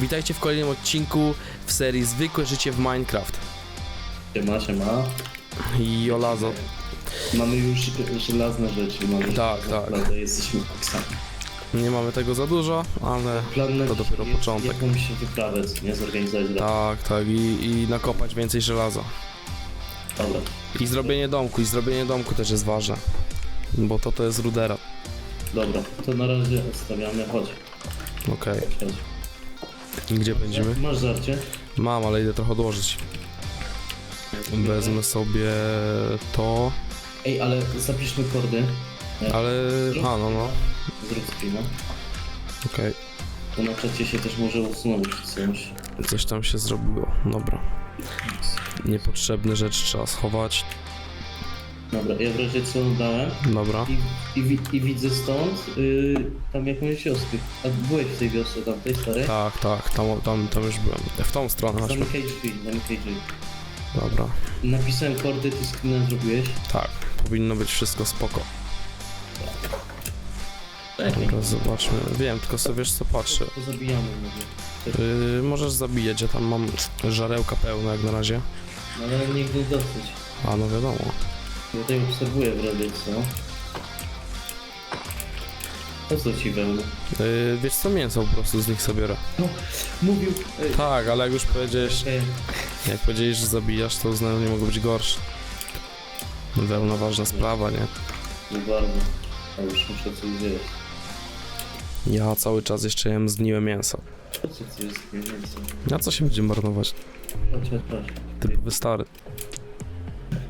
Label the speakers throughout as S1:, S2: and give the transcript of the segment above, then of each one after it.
S1: Witajcie w kolejnym odcinku w serii Zwykłe życie w Minecraft.
S2: Siema, siema.
S1: Jolazo.
S2: Mamy już żelazne rzeczy. Mamy
S1: Tak, tak.
S2: Naprawdę jesteśmy koksami.
S1: Nie mamy tego za dużo, ale
S2: Plan na
S1: To
S2: dzisiaj
S1: dopiero
S2: jest
S1: początek.
S2: Jakąś wyprawę, nie? Zorganizować tak.
S1: tak, tak. I, I nakopać więcej żelaza.
S2: Dobra.
S1: I zrobienie domku. I zrobienie domku też jest ważne. Bo to to jest rudera.
S2: Dobra, to na razie odstawiamy. Chodź,
S1: Okej.
S2: chodź.
S1: Gdzie będziemy?
S2: Masz żarcie?
S1: Mam, ale idę trochę odłożyć. Wezmę sobie to,
S2: Ej, ale zapiszmy kordy.
S1: ale... A, no, no.
S2: Zrób screena.
S1: Okej.
S2: To na czacie się też może usunąć coś.
S1: Coś tam się zrobiło. Dobra. Niepotrzebne rzeczy trzeba schować.
S2: Dobra, ja w razie co dałem
S1: Dobra.
S2: i, i, wi- i widzę stąd y, tam jakąś wioskę. A byłeś w tej wiosce tamtej starej?
S1: Tak, tak, tam, tam, tam już byłem. W tą stronę chodźmy.
S2: Zamykaj drzwi, zamykaj drzwi.
S1: Dobra,
S2: Napisałem kordy, ty screena zrobiłeś?
S1: tak, powinno być wszystko spoko. Dobra, zobaczmy. Wiem, tylko sobie wiesz co patrzę.
S2: To zabijamy mówię.
S1: Yy, możesz zabijać, ja tam mam żarełka pełne jak na razie.
S2: No ale nigdy dosyć.
S1: A no wiadomo.
S2: Ja tutaj obserwuję w razie co. Po co ci wełny?
S1: Yy, wiesz co, mięso po prostu z nich sobie biorę.
S2: No, mówił... Ej,
S1: Tak, ale jak już powiedziałeś,
S2: okej.
S1: jak powiedziałeś, że zabijasz, to uznałem, nie mogło być gorsze. Wełna ważna sprawa, nie?
S2: No bardzo. A już muszę coś zjeść.
S1: Ja cały czas jeszcze jem zgniłe mięso.
S2: Po co chcesz mniej więcej?
S1: Na co się będzie marnować?
S2: Chodź, chodź, chodź.
S1: Typowy stary.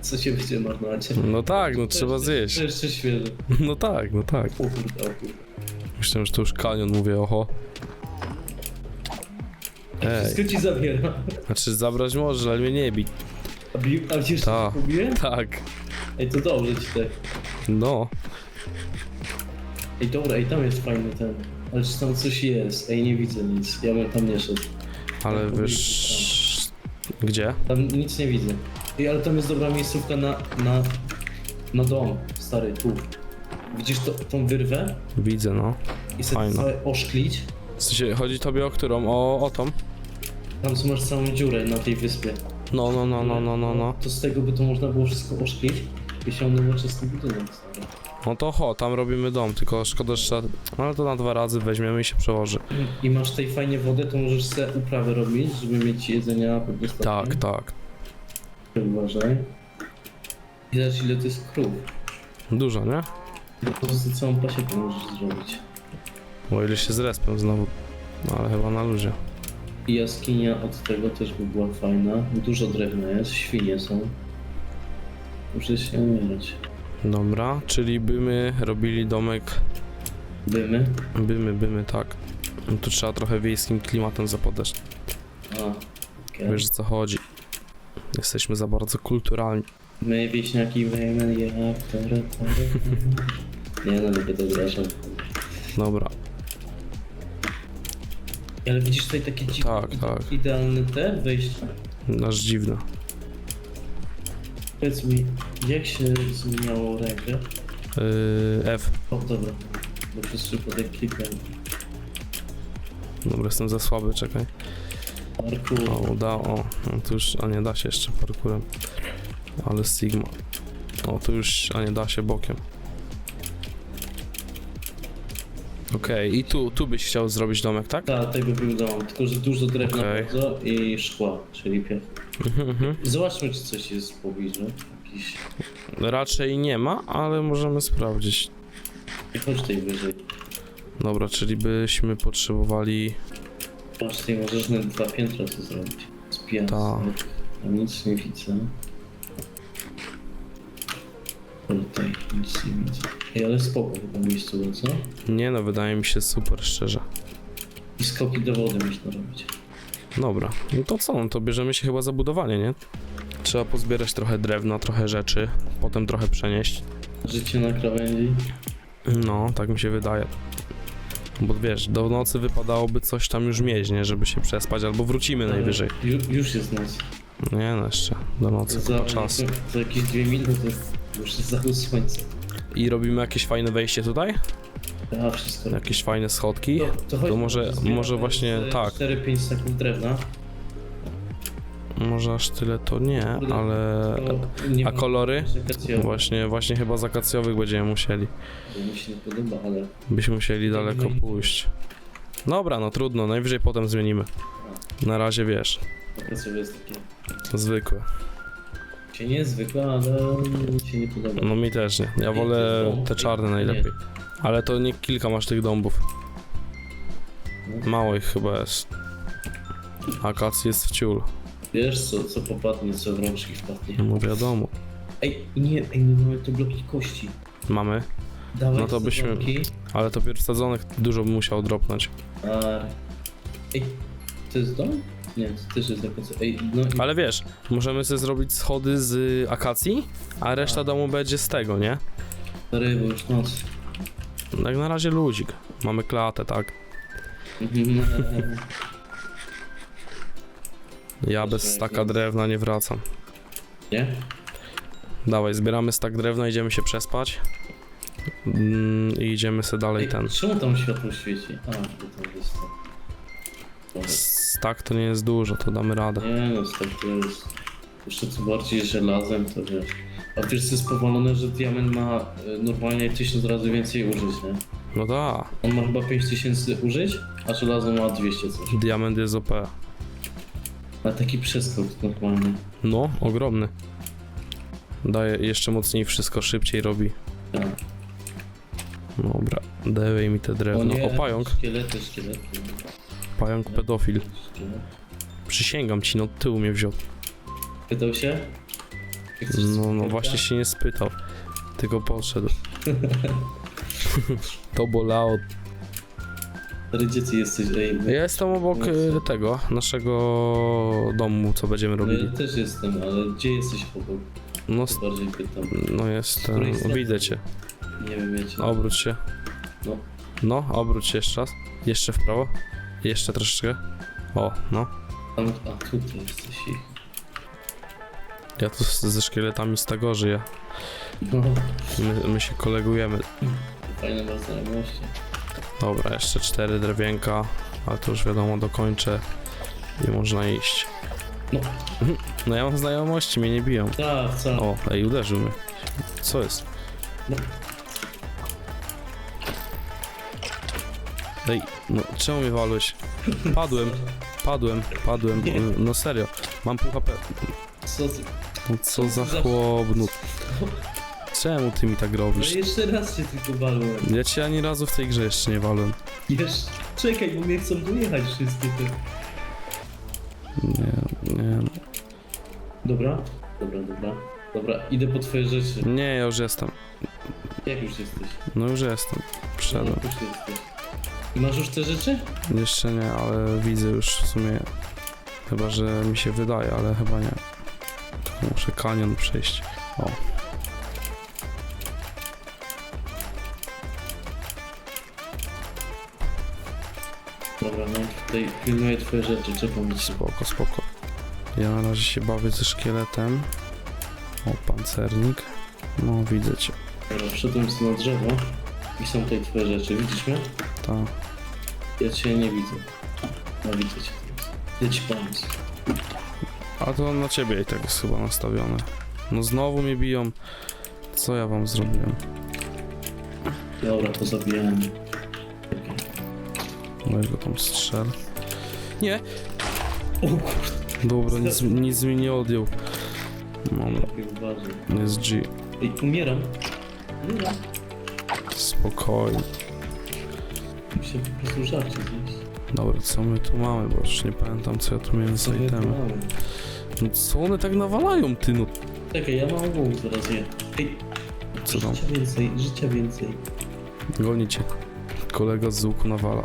S2: Co się będzie marnować?
S1: No tak, no trzeba zjeść.
S2: Jeszcze świeże.
S1: No tak, no tak.
S2: O kurde, o kurde.
S1: Myślałem, że to już kanion, mówię, oho. Ej,
S2: Wszystko ci zabiera.
S1: znaczy zabrać może, ale mnie nie bij.
S2: A, bi- a
S1: Ta.
S2: co kupiłem?
S1: Tak,
S2: Ej, to dobrze ci tak.
S1: no.
S2: Ej, dobra, ej, tam jest fajny ten. Ale czy tam coś jest? Ej, nie widzę nic. Ja bym tam nie szedł.
S1: Ale wiesz... Gdzie?
S2: Tam nic nie widzę. Ej, ale tam jest dobra miejscówka na, na, na dom, stary, tu. Widzisz to, tą wyrwę?
S1: Widzę, no.
S2: I sobie całe oszklić.
S1: W sensie, chodzi tobie o którą? O, o tą?
S2: Tam co masz całą dziurę na tej wyspie.
S1: No, no, no, no, no, no, no.
S2: To z tego by to można było wszystko oszklić i się nowoczesny budynek stary.
S1: No to ho, tam robimy dom, tylko szkoda, że trzeba... no, Ale to na dwa razy weźmiemy i się przełoży.
S2: I masz tej fajnie wodę, to możesz sobie uprawę robić, żeby mieć jedzenia po prostu.
S1: Tak, tak.
S2: Uważaj. I zobacz ile to jest krów.
S1: Dużo, nie?
S2: Po prostu całą pasiekę możesz zrobić.
S1: O ile się zrespę znowu. No ale chyba na luzie.
S2: I jaskinia od tego też by była fajna. Dużo drewna jest, świnie są. Muszę się umierać.
S1: Dobra, czyli bymy robili domek
S2: Bymy.
S1: Bymy, bymy, tak. No Tu trzeba trochę wiejskim klimatem zapodać.
S2: A, okej.
S1: Wiesz o co chodzi. Jesteśmy za bardzo kulturalni.
S2: My wieśniaki wiemy jak to Nie no, tylko to zresztą.
S1: Dobra,
S2: Ale widzisz tutaj takie dziwne,
S1: Tak, tak.
S2: idealne te wejścia.
S1: nasz dziwny.
S2: Powiedz mi, jak się zmieniało rękę?
S1: Yy, F.
S2: O, dobra. Bo przez przypadek klikłem.
S1: Dobra, jestem za słaby, czekaj.
S2: Parkour.
S1: O, uda, o. No tu już, a nie da się jeszcze parkurem. Ale Sigma. O, tu już, a nie da się bokiem. Okej, i tu, tu byś chciał zrobić domek, tak?
S2: Tak, tego bym dał, tylko że dużo drewna
S1: Okej.
S2: bardzo i szkła, czyli piach.
S1: Mhm, mhm.
S2: Zobaczmy, czy coś jest w pobliżu. Jakiś...
S1: Raczej nie ma, ale możemy sprawdzić.
S2: I chodź tej wyżej.
S1: Dobra, czyli byśmy potrzebowali
S2: Patrz, tutaj możesz na dwa piętra co zrobić. Z piasek.
S1: Tak.
S2: A nic nie widzę. Tutaj nic nie widzę. Ej, ale spoko chyba miejscowo, co?
S1: Nie no, wydaje mi się super szczerze.
S2: I skoki do wody można robić.
S1: Dobra, no to co, no to bierzemy się chyba za budowanie, nie? Trzeba pozbierać trochę drewna, trochę rzeczy, potem trochę przenieść.
S2: Życie na krawędzi.
S1: No, tak mi się wydaje. Bo wiesz, do nocy wypadałoby coś tam już mieć, nie? Żeby się przespać, albo wrócimy najwyżej.
S2: Ju, już jest noc.
S1: Nie no, jeszcze do nocy
S2: Za,
S1: chyba czas.
S2: za jakieś dwie minuty już jest zachód słońca.
S1: I robimy jakieś fajne wejście tutaj?
S2: A, wszystko.
S1: Jakieś fajne schodki.
S2: to, chodź,
S1: to może- może właśnie tak.
S2: 4-5 sekund drewna.
S1: Może aż tyle to nie, ale... A kolory? Właśnie, właśnie chyba z akacjowych będziemy musieli.
S2: mi się nie podoba, ale...
S1: Byśmy musieli daleko pójść. Dobra, no trudno, najwyżej potem zmienimy. Na razie wiesz,
S2: Akacjowe jest takie...
S1: zwykłe.
S2: Się niezwykłe, ale mi się nie podoba.
S1: No mi też nie. Ja wolę te czarne najlepiej. Ale to nie kilka masz tych dąbów.
S2: No.
S1: Mało ich chyba jest. Akacji jest w ciul.
S2: Wiesz co, co popadnie, co w rączki wpadnie.
S1: No wiadomo.
S2: Ej, nie, ej, my mamy tu bloki kości.
S1: Mamy,
S2: Dawaj
S1: No to byśmy-
S2: sadzonki.
S1: ale to pierw sadzonych dużo by musiał dropnąć.
S2: A... Ej, to jest dom? Nie, to też jest akacja. Ej, no i...
S1: Ale wiesz, możemy sobie zrobić schody z akacji, a reszta domu będzie z tego, nie?
S2: Stary, bo już noc.
S1: Jak na razie luzik. Mamy klatę, tak? Ja bez staka drewna nie wracam.
S2: Nie?
S1: Dawaj, zbieramy stak drewna, idziemy się przespać. Mm, I idziemy sobie dalej
S2: Ej,
S1: ten.
S2: czemu tam światło świeci? A, bo tam jest to. Dobra.
S1: Stak to nie jest dużo, to damy radę.
S2: Nie no, tak to jest... Jeszcze co bardziej żelazem, to wiesz. A wiesz co jest powalone, że diament ma y, normalnie 1000 razy więcej użyć, nie?
S1: No da,
S2: On ma chyba 5000 użyć, a żelazo ma 200 coś.
S1: diament jest OP.
S2: Ma taki przeskok normalny.
S1: No, ogromny. Daje jeszcze mocniej wszystko, szybciej robi.
S2: Tak.
S1: Dobra, dawaj mi te
S2: O
S1: drewno.
S2: nie,
S1: O, pająk,
S2: Szkielety, szkielety.
S1: pająk pedofil.
S2: Szkielet.
S1: Przysięgam ci, no tyłu mnie wziął.
S2: Pytał się?
S1: No, no właśnie się nie spytał, tylko podszedł. to bolało.
S2: Stary, gdzie ty jesteś? Ej.
S1: Ja jestem obok e, tego, naszego domu, co będziemy
S2: no,
S1: robili.
S2: ja też jestem, ale gdzie jesteś obok?
S1: No,
S2: To bardziej pytam.
S1: no jestem,
S2: której strony?
S1: widzę cię.
S2: Nie wiem, wiecie.
S1: Obróć się.
S2: No.
S1: No, obróć się jeszcze raz. Jeszcze w prawo. Jeszcze troszeczkę. O, no.
S2: Tam, a tutaj jesteś ich.
S1: Ja tu z- ze szkieletami z tego żyję.
S2: No,
S1: My, my się kolegujemy.
S2: fajne znajomości.
S1: Dobra, jeszcze cztery drewienka, ale to już wiadomo, dokończę i można iść.
S2: No.
S1: No ja mam znajomości, mnie nie biją.
S2: Tak, wcale.
S1: O, ej, uderzył mnie. Co jest?
S2: No.
S1: Ej, no czemu mnie walłeś? Padłem, padłem, padłem. No serio, mam pół HP.
S2: Co ty?
S1: No co za chłop, no. Czemu ty mi tak
S2: No
S1: robisz?
S2: jeszcze raz cię tylko walłem.
S1: Ja cię ani razu w tej grze jeszcze nie walłem.
S2: Jeszcze... Czekaj, bo mnie chcą dojechać wszystkie te...
S1: Nie, nie,
S2: Dobra? Dobra, dobra. Dobra, idę po twoje rzeczy.
S1: nie, ja już jestem.
S2: Jak już jesteś?
S1: No już jestem. Przyszedłem.
S2: No, już jesteś. I masz już te rzeczy?
S1: Jeszcze nie, ale widzę już w sumie. Chyba, że mi się wydaje, ale chyba nie. Muszę kanion przejść. O.
S2: Dobra, no tutaj pilnuję twoje rzeczy, czekam.
S1: Spoko, spoko. Ja na razie się bawię ze szkieletem. O, pancernik. No, widzę cię.
S2: Dobra, wszedłem sobie na drzewo i są tutaj twoje rzeczy. Widzisz mnie?
S1: Ta.
S2: Ja cię nie widzę. No widzę cię teraz. Idę ci pomóc.
S1: A to na ciebie i tak jest chyba nastawione. No znowu mnie biją. Co ja wam zrobiłem?
S2: Dobra, to zabijamy. Czekaj.
S1: Weź go tam strzel. Nie!
S2: O kurde,
S1: Dobra, nic, nic mi nie odjął. Mam,
S2: lepiej uważaj.
S1: jest G.
S2: Ej, umieram. Umieram.
S1: Spokojnie.
S2: Muszę po prostu żarcie zjeść.
S1: Dobra, co my tu mamy, bo już nie pamiętam co ja tu miałem za itemy. No co one tak nawalają, ty no?
S2: Czekaj, ja mam łuk zaraz je. Ej,
S1: Co tam?
S2: życia więcej, życia więcej.
S1: Gonicie. Kolega z łuku nawala.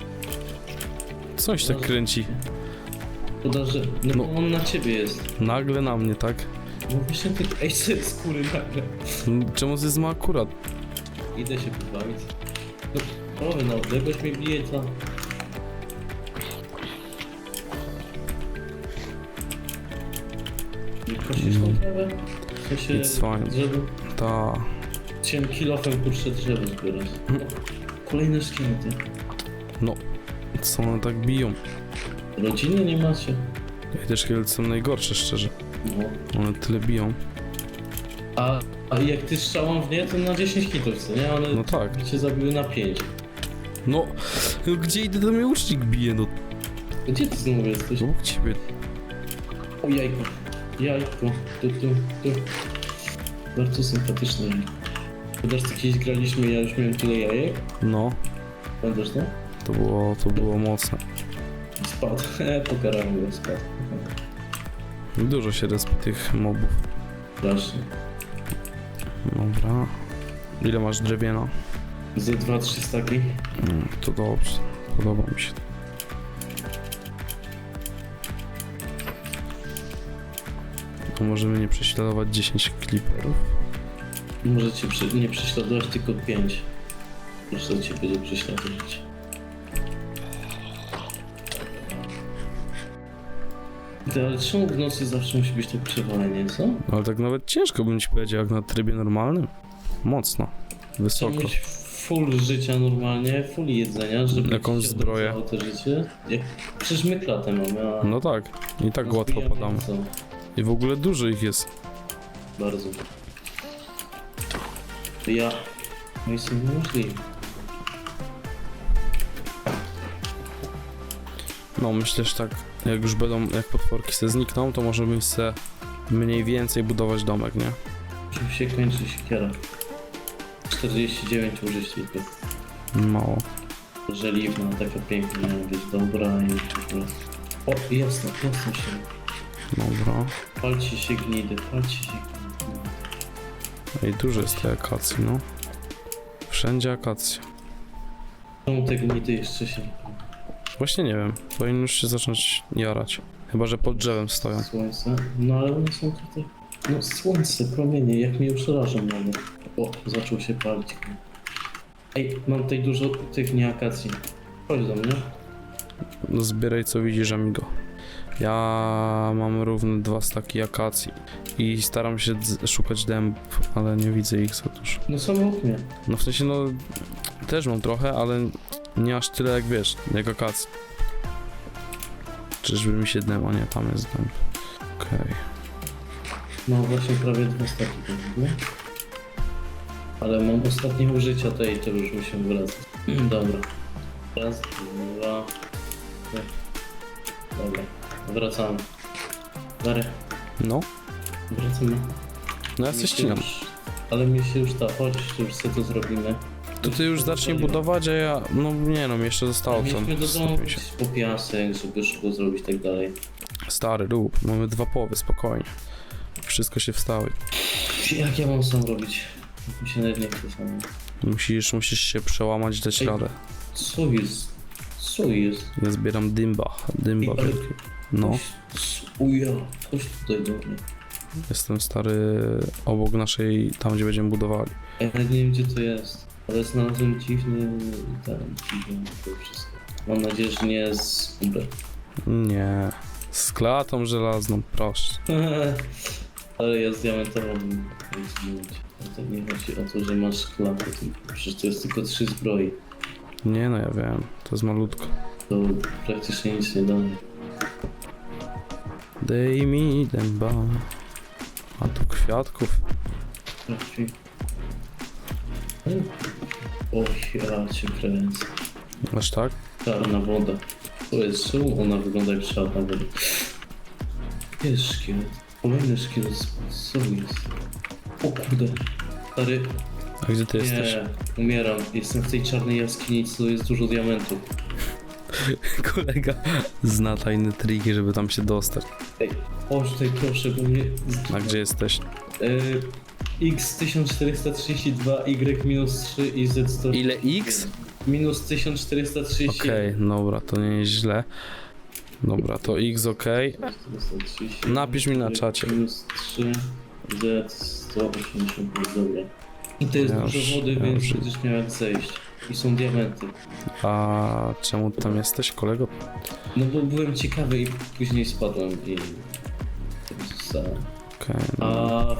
S1: Coś tak kręci.
S2: Że... No,
S1: No.
S2: on na ciebie jest.
S1: Nagle na mnie, tak?
S2: No właśnie ty... Ej, co jest skóry nagle?
S1: No, Czemu z ma akurat?
S2: Idę się pobawić. No, o, na odległość mnie bije, co? Nie prosisz
S1: No.
S2: tą trawę? To się
S1: It's fine.
S2: drzewo...
S1: Ta.
S2: Chciałem kilofem kurczę drzewo zbierać. kolejne szkielety.
S1: No, co one tak biją?
S2: Rodziny nie macie?
S1: I te szkielety są najgorsze, szczerze.
S2: No.
S1: One tyle biją.
S2: A, a jak ty strzałam w nie, to na 10 hitów, co nie? One
S1: No tak.
S2: cię zabiły na 5.
S1: No, no gdzie idę, to mnie łucznik bije, no.
S2: Gdzie ty znowu jesteś?
S1: Obok ciebie.
S2: O jajko. Jajko. Tu, tu, tu. Bardzo sympatyczne jajko. Co kiedyś graliśmy, ja już miałem tyle jajek?
S1: No,
S2: Pamiętasz to?
S1: To było, to było mocne.
S2: Spadł. Pokarałem go, spadł.
S1: Dużo się respi tych mobów.
S2: Strasznie.
S1: Dobra. Ile masz drewniana?
S2: Ze 2-3 staki.
S1: Mm, to dobrze. Podoba mi się. To możemy nie prześladować 10 kliperów.
S2: Możecie nie prześladować tylko 5. Proszę cię będzie prześladować. Ty, ale czemu w nocy zawsze musi być tak przewalenie, co?
S1: Ale tak nawet ciężko bym ci powiedział, jak na trybie normalnym. Mocno.
S2: Trzeba
S1: Wysoko.
S2: mieć full życia normalnie, full jedzenia, żeby
S1: Jakąś
S2: ci się
S1: zbroję?
S2: odradzało to życie. Jak, przecież my klatę mamy, a...
S1: No tak. I tak łatwo
S2: zbijamy
S1: podamy.
S2: co?
S1: I w ogóle dużo ich jest.
S2: Bardzo. To ja... No i są niemożliwe.
S1: No myślę, że tak, jak już będą, jak potworki se znikną, to możemy se mniej więcej budować domek, nie?
S2: Czym się kończy siekiera? 49 użyć tylko.
S1: Mało.
S2: Żeliwna, taka piękna, być dobra i ogóle. O, jasno, jasno się.
S1: Dobra.
S2: Palcie się gnidy, palcie się gnidy.
S1: I dużo jest tej akacji, no. Wszędzie akacja.
S2: Czemu te gnidy jeszcze się...
S1: Właśnie nie wiem, powinien już się zacząć jarać. Chyba, że pod drzewem stoją.
S2: Słońce. No ale one są tutaj. No słońce, promienie, jak mnie przerażą nawet. O, zaczął się palić. Ej, mam tutaj dużo tych nie akacji. Chodź do mnie.
S1: No zbieraj co widzisz, amigo. Ja mam równe dwa staki akacji i staram się dz- szukać dębów, ale nie widzę ich za dużo.
S2: No są obok mnie.
S1: No w sensie, no też mam trochę, ale nie aż tyle jak wiesz, jak akacji. Czyżby mi się a nie, tam jest. Okej.
S2: No właśnie prawie dwa staki nie? Ale mam ostatnie użycia tej, to już musimy wracać. Dobra. Raz, dwa, trzy. Dobra. Wracamy. Dary,
S1: No,
S2: wracamy.
S1: no ja się ścinam.
S2: już- Ale mi się już ta, chodź, już sobie to zrobimy.
S1: To ty już zacznij budować, a ja, no nie no, mi jeszcze zostało co,
S2: Mieliśmy do domu
S1: 150.
S2: pójść po piasek, żeby szybko zrobić i tak dalej.
S1: Stary rób, mamy dwa połowy, spokojnie. Wszystko się wstały.
S2: Jak ja mam sam robić? Mi się nawet nie chce sam.
S1: Musisz, musisz się przełamać i dać
S2: Ej.
S1: radę.
S2: Co jest? Co jest?
S1: Ja zbieram dymba, dymba
S2: Ej, ale-
S1: wielki. No,
S2: Uja, chodź tutaj do mnie.
S1: Jestem stary obok naszej, tam gdzie będziemy budowali.
S2: Ja nawet nie wiem gdzie to jest. Ale znalazłem dziwny ten, dziwny to wszystko. Mam nadzieję, że nie z Uber.
S1: Nie, z klatą żelazną, proszę.
S2: Ale ja z. Ale to nie chodzi o to, że masz klatę, tylko przecież to jest tylko trzy zbroi.
S1: Nie no, ja wiem, to jest malutko.
S2: To praktycznie nic nie daje.
S1: Dej mi dęba. A tu kwiatków.
S2: Trafi. Och, ja cię kręcę.
S1: Aż tak?
S2: Czarna woda. To jest czemu ona wygląda jak czarna woda? Jest szkielet. Kolejny szkielet. Co jest? O kurde. Stary,
S1: A gdzie ty jesteś?
S2: nie, umieram. Jestem w tej czarnej jaskini, co jest dużo diamentów.
S1: Kolega zna tajne triki, żeby tam się dostać.
S2: Ej, chodź tutaj proszę, bo mnie...
S1: A gdzie jesteś?
S2: Y, X1432, Y-3 i Z100.
S1: Ile X?
S2: Minus 1430.
S1: Okej, dobra, to nie jest źle. Dobra, to X ok.
S2: 430,
S1: Napisz mi na czacie.
S2: Minus 3, Z 185, dobra. I to jest
S1: Ja
S2: dużo
S1: już-
S2: wody,
S1: ja
S2: więc
S1: już-
S2: będziesz miał jak zejść. I są diamenty.
S1: A czemu tam jesteś, kolego?
S2: No bo byłem ciekawy i później spadłem i... zostałem.
S1: Okej,
S2: A...
S1: no,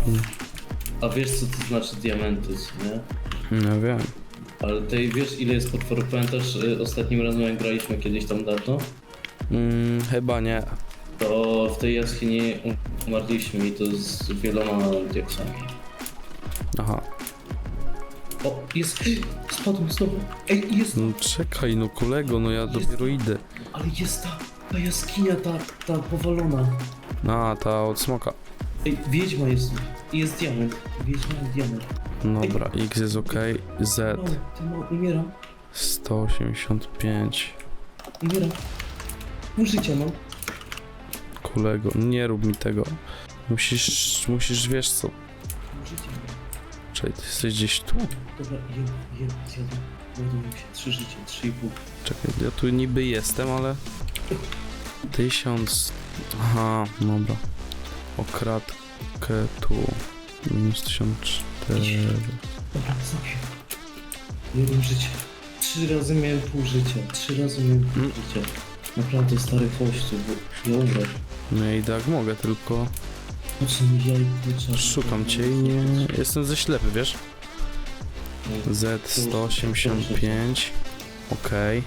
S2: A wiesz co to znaczy diamenty, co nie?
S1: nie wiem.
S2: Ale tej wiesz ile jest potworów? Pamiętasz y, ostatnim razem jak graliśmy kiedyś tam dawno?
S1: Mm, chyba nie.
S2: To w tej jaskini umarliśmy i to z wieloma diaksami.
S1: Aha.
S2: O, jest! Spadłem znowu! Ej, jest!
S1: No czekaj, no kolego, no ja dopiero idę.
S2: Ale jest ta, ta jaskinia, ta, ta powalona.
S1: A, ta od smoka.
S2: Ej, wiedźma jest. Jest diament. Wiedźma jest diament.
S1: Dobra, X jest ok. Z
S2: No, ty ma, umieram,
S1: 185.
S2: umieram. Pół życia mam.
S1: Kolego, nie rób mi tego. Musisz, musisz, wiesz co.
S2: Pół życia mam.
S1: Czekaj, ty jesteś gdzieś tu?
S2: Dobra, jem, jem, zjadłem. Ładuję się. Trzy życie, trzy i pół.
S1: Czekaj, ja tu niby jestem, ale... Tysiąc... Aha, dobra. Okradkę tu. Minus 1004.
S2: Dobra, zabiję. Jednym życie. Trzy razy miałem pół życia. Trzy razy miałem pół
S1: Mm.
S2: życia. Naprawdę stary kościół, bo umrę.
S1: No ja idę jak mogę, tylko Szukam cię i nie... Jestem ze ślepy, wiesz? Z185. Okej.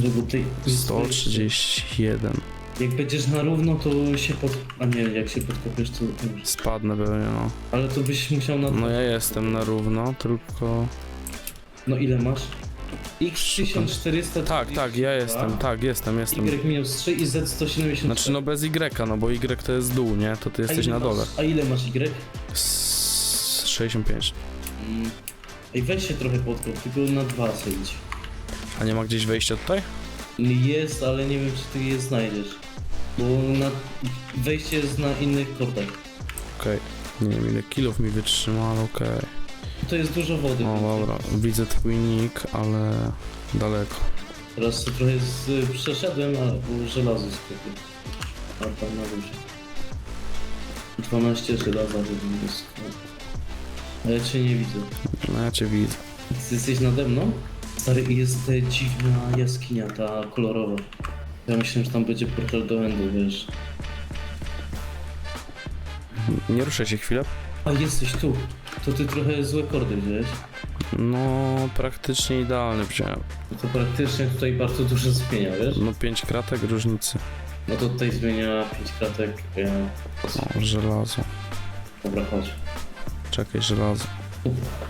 S2: Żeby tej...
S1: 131.
S2: Jak będziesz na równo, to się pod... A nie, jak się podkopiesz, to.
S1: Spadnę pewnie, no.
S2: Ale to byś musiał na...
S1: No ja jestem na równo, tylko...
S2: No ile masz?
S1: Szukam.
S2: X1400...
S1: Tak, tak, ja jestem, tak, jestem, jestem.
S2: Y minus 3 i Z170.
S1: Znaczy no bez Y, no bo Y to jest dół, nie? To ty jesteś na dole.
S2: A ile masz Y?
S1: S- 65.
S2: Mm. Ej, weź się trochę podkop, tylko na dwa sędź.
S1: A nie ma gdzieś wejścia tutaj?
S2: Jest, ale nie wiem, czy ty je znajdziesz. Bo na... wejście jest na innych kordach.
S1: Okej. Nie wiem ile kilów mi wytrzyma, ale okej.
S2: To jest dużo wody.
S1: O dobra, widzę twój nick, ale daleko.
S2: Teraz trochę z... przeszedłem, ale było żelazo sklepie. A tam na górze. 12 żelaza jest. A ja cię nie widzę.
S1: No ja cię widzę.
S2: Ty jesteś nade mną? Stary, jest ta dziwna jaskinia, ta kolorowa. Ja myślałem, że tam będzie portal do endu, wiesz.
S1: Nie ruszaj się chwilę.
S2: A jesteś tu. To ty trochę złe kordy wziąłeś.
S1: No praktycznie idealny wziąłem.
S2: No to praktycznie tutaj bardzo dużo zmienia, wiesz?
S1: No 5 kratek różnicy.
S2: No to tutaj zmienia 5 kratek. Ja...
S1: O, żelazo.
S2: Dobra, chodź.
S1: Czekaj, żelazo.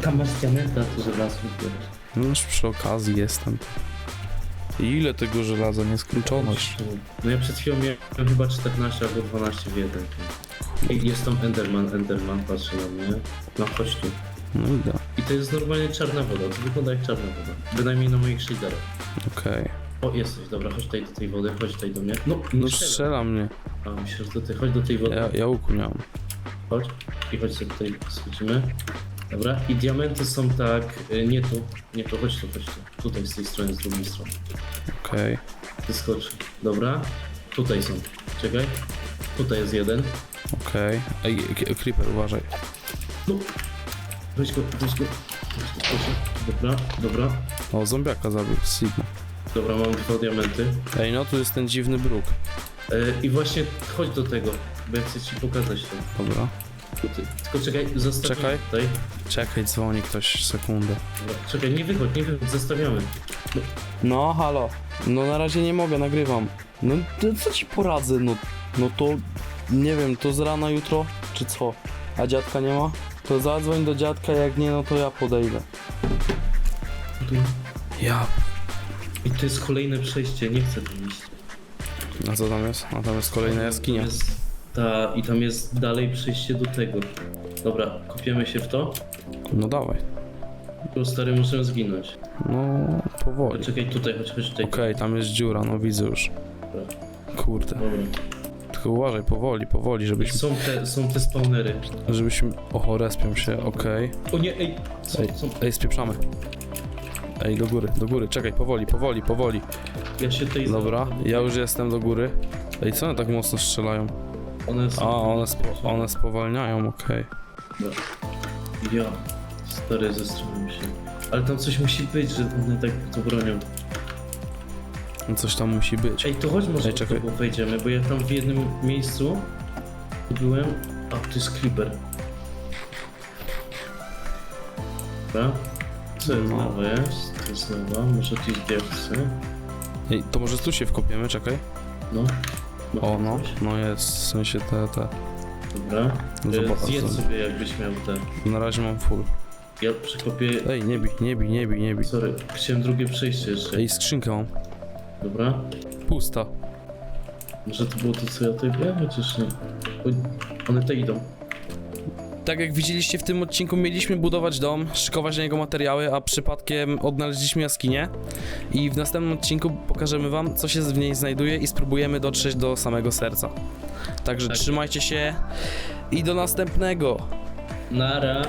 S2: Tam masz diamenta, to żelazo zbierasz.
S1: No już przy okazji jestem. Ile tego żelaza? Nieskończoność.
S2: No ja przed chwilą miałem chyba 14 albo 12 w jeden. I jest tam Enderman, Enderman patrzy na mnie. No chodź tu.
S1: No idę.
S2: I to jest normalnie czarna woda, to wygląda jak czarna woda. Bynajmniej na moich shaderach.
S1: Okej.
S2: O, jesteś, dobra, chodź tutaj do tej wody, chodź tutaj do mnie. No,
S1: No
S2: nie
S1: strzela mnie.
S2: A, myślę, że do tej, chodź do tej wody.
S1: Ja, ja łuku nie mam.
S2: Chodź. I chodź sobie tutaj schodzimy. Dobra, i diamenty są tak, y, nie tu, nie tu, chodź tu, chodź tu. Tutaj z tej strony, z drugiej strony.
S1: Okej.
S2: Wyskoczy. Dobra, tutaj są. Czekaj. Tutaj jest jeden.
S1: Okej. Ej, k- Creeper, uważaj.
S2: No. Weź go, weź go. Weź go, proszę. Dobra, dobra.
S1: O, zombiaka zabił. Sigma.
S2: Dobra, mam dwa diamenty.
S1: Ej, no tu jest ten dziwny bruk.
S2: Y, I właśnie chodź do tego, bo ja chcę ci pokazać to.
S1: Dobra.
S2: Tylko czekaj, zostawiamy
S1: Czekaj.
S2: tutaj.
S1: Czekaj, dzwoni ktoś sekundę.
S2: Dobra, czekaj, nie wychodź, nie wychodź, zostawiamy.
S1: No, halo. No na razie nie mogę, nagrywam. No to co ci poradzę, no. No to nie wiem, to z rana jutro, czy co? A dziadka nie ma? To zadzwoń do dziadka, jak nie, no to ja podejdę.
S2: Tu.
S1: Ja.
S2: I to jest kolejne przejście, nie chcę tam iść.
S1: A co tam jest? A tam jest kolejna jaskinia.
S2: Jest ta, I tam jest dalej przejście do tego. Dobra, kopiemy się w to.
S1: No dawaj.
S2: Bo stary muszę zginąć.
S1: No, powoli.
S2: Czekaj tutaj, chodź, chodź tutaj.
S1: Okej, tam jest dziura, no widzę już. Kurde.
S2: Dobra.
S1: Tylko uważaj, powoli, powoli, żebyśmy...
S2: Są te, są te spawnery.
S1: Żebyśmy... Oho, respią się, okej.
S2: O nie, ej! Są,
S1: Ej.
S2: są.
S1: Ej, spieprzamy. Ej, do góry, do góry, czekaj, powoli, powoli, powoli.
S2: Ja się tej
S1: Dobra, ja już jestem do góry. Ej, co one tak mocno strzelają?
S2: One
S1: A,
S2: są.
S1: one, spo, one spowalniają, okej.
S2: Ja. Stary, zestrzyłem się. Ale tam coś musi być, że one tak to bronią.
S1: No Coś tam musi być.
S2: Ej, to chodź może
S1: Ej,
S2: Ej,
S1: czekaj.
S2: wejdziemy, bo ja tam w jednym miejscu byłem. A, to jest creeper. Dobra. Co jest
S1: No.
S2: nowe jest? To jest nowa, może jakieś diaksy.
S1: Ej, to może tu się wkopiemy, czekaj.
S2: No. Ma
S1: O,
S2: tu
S1: no,
S2: coś?
S1: no jest, w sensie te, te.
S2: Dobra.
S1: No zobacz,
S2: Zjedz
S1: zobacz.
S2: sobie jakbyś miał te.
S1: Na razie mam full.
S2: Ja przekopię...
S1: Ej, nie bij, nie bij, nie bij, nie bij.
S2: Sorry, chciałem drugie przejście jeszcze.
S1: Ej, skrzynkę mam.
S2: Dobra.
S1: Pusta.
S2: Może to było to, co ja tutaj wiem? Chociaż nie. One te idą.
S1: Tak jak widzieliście w tym odcinku, mieliśmy budować dom, szykować na niego materiały, a przypadkiem odnaleźliśmy jaskinię. I w następnym odcinku pokażemy wam, co się w niej znajduje i spróbujemy dotrzeć do samego serca. Także
S2: Tak.
S1: trzymajcie się i do następnego.
S2: Nara.